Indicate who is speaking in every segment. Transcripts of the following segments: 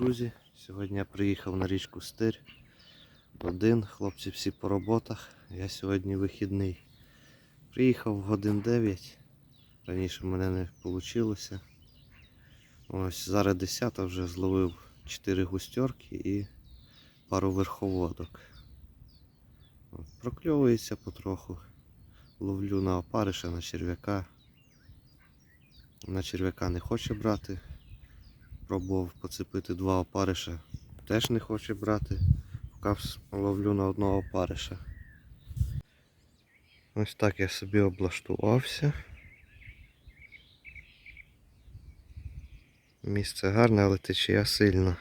Speaker 1: друзі. Сьогодні я приїхав на річку Стир. Один, хлопці всі по роботах. Я сьогодні вихідний. Приїхав в годин 9. Раніше в мене не вийшло. Ось зараз 10 вже зловив 4 густерки і пару верховодок. Прокльовується потроху. Ловлю на опариша, на черв'яка. На черв'яка не хоче брати. Пробував поцепити два опариша. Теж не хоче брати. Поки ловлю на одного опариша. Ось так я собі облаштувався. Місце гарне, але течія сильно.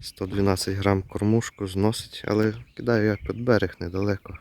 Speaker 1: 112 грам кормушку зносить, але кидаю я під берег недалеко.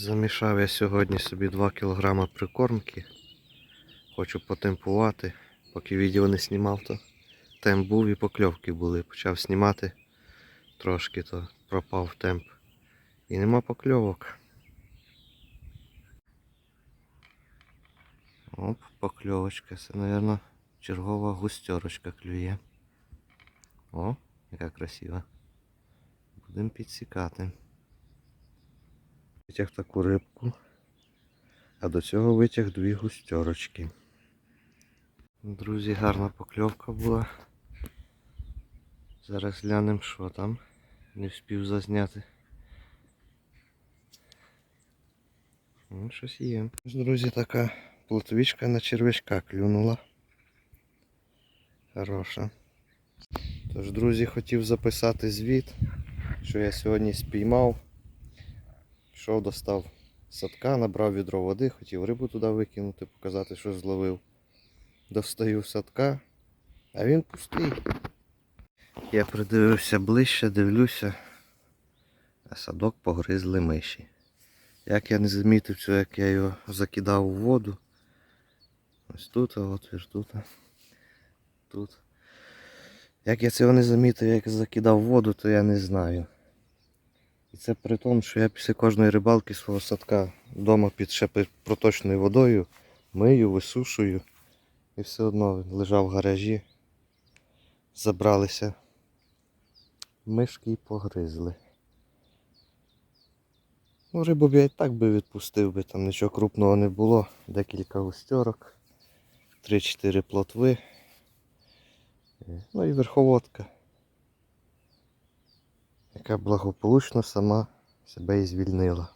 Speaker 1: Замішав я сьогодні собі 2 кг прикормки. Хочу потемпувати. Поки відео не знімав, то темп був і покльовки були. Почав знімати трошки, то пропав темп. І нема покльовок. Оп, покльовочка. Це, мабуть, чергова густерочка клює. О, яка красива. Будемо підсікати. Витяг таку рибку. А до цього витяг дві густерочки. Друзі, гарна покльовка була. Зараз глянемо, що там. Не встиг зазняти. Ну, щось є. Друзі, така плотвічка на червячка клюнула. Хороша. Тож, друзі, хотів записати звіт, що я сьогодні спіймав. Пішов, достав садка, набрав відро води, хотів рибу туди викинути, показати, що зловив. Достаю садка, а він пустий. Я придивився ближче, дивлюся, а садок погризли миші. Як я не замітив цього, як я його закидав у воду. Ось тут, а отвір тут. Тут. Як я цього не замітив, як закидав воду, то я не знаю. І це при тому, що я після кожної рибалки свого садка вдома під ще проточною водою мию, висушую. І все одно лежав в гаражі. Забралися. Мишки і погризли. Ну, рибу б я і так би відпустив би, там нічого крупного не було. Декілька густерок, 3-4 плотви. Е, Ну і верховодка яка благополучно сама себе і звільнила.